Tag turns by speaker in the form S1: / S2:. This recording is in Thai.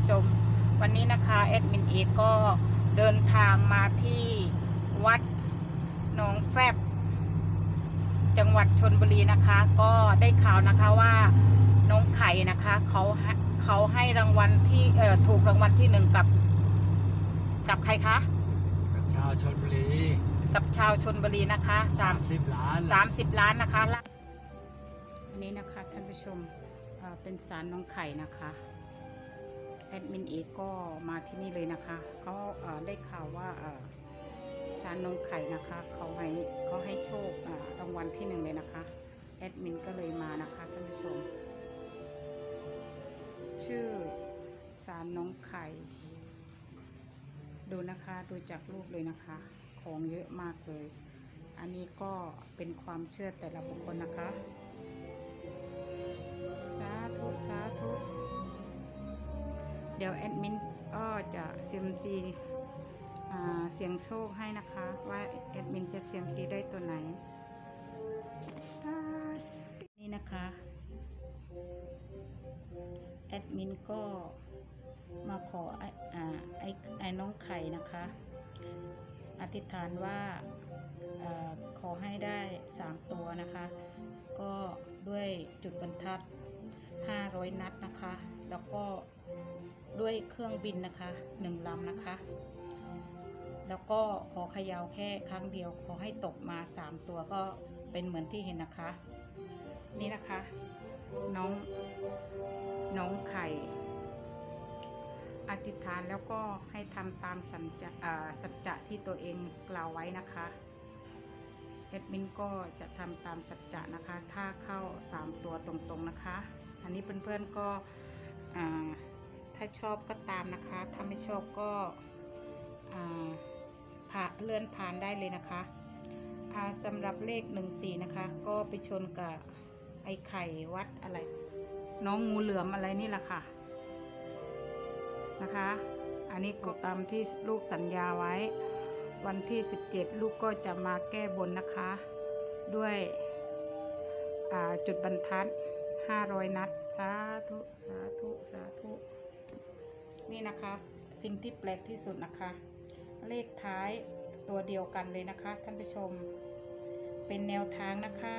S1: ผู้ชม วันนี้นะคะแอดมินเอกก็เดินทางมาที่วัดหนองแฟบ จังหวัดชนบุรีนะคะ ก็ได้ข่าวนะคะว่าน้องไข่นะคะเขาให้เขาให้รางวัลที่เอ่อถูกรางวัลที่หนึ่งกับ กับใครคะ
S2: กับชาวชนบุรี
S1: กับชาวชนบุรีนะคะสาม
S2: สิบล้าน
S1: สามสิบล้านนะคะละอันนี้นะคะท่านผู้ชมเอ่อเป็นสารน้องไข่นะคะ แอดมินเอกก็มาที่นี่เลยนะคะเขาได้ข่าวว่าเอ่อสารน้องไข่นะคะเขาให้เขาให้โชครางวัลที่หนึ่งเลยนะคะแอดมินก็เลยมานะคะท่านผู้ชม ชื่อสารน้องไข่ ดูนะคะดูจากรูปเลยนะคะ ของเยอะมากเลย อันนี้ก็เป็นความเชื่อแต่ละบุคคลนะคะ สาธุ สาธุ เดี๋ยวแอดมินก็จะเซียมซีเสียงโชคให้นะคะ ว่าแอดมินจะเซียมซีได้ตัวไหน นี่นะคะ แอดมินก็มาขอไอ้ไอ้น้องไข่นะคะ อธิษฐานว่าออขอให้ได้ 3 ตัวนะคะ ก็ด้วยจุดบรรทัด 500 นัดนะคะ แล้วก็ด้วยเครื่องบินนะคะ1ลำนะคะ แล้วก็ขอเขยาวแค่ครั้งเดียว ขอให้ตกมา3ตัวก็เป็นเหมือนที่เห็นนะคะ นี่นะคะ น้องน้องไข่ อธิษฐานแล้วก็ให้ทำตามสัจจะสัจจะที่ตัวเองกล่าวไว้นะคะแอดมินก็จะทำตามสัจจะนะคะ ถ้าเข้า 3 ตัวตรงๆนะคะ อันนี้เพื่อนๆก็ ถ้าชอบก็ตามนะคะ ถ้าไม่ชอบก็ผ่าเลื่อนผ่านได้เลยนะคะสำหรับเลข14นะคะ ก็ไปชนกับไอ้ไข่วัดอะไร น้องงูเหลือมอะไรนี่แหละค่ะนะคะ อันนี้ก็ตามที่ลูกสัญญาไว้ วันที่ 17 ลูกก็จะมาแก้บนนะคะ ด้วยจุดบรรทัด ห้ารอยนัด สาธุ สาธุ สาธุ นี่นะคะ สิ่งที่แปลกที่สุดนะคะ เลขท้ายตัวเดียวกันเลยนะคะ ท่านผู้ชม เป็นแนวทางนะคะ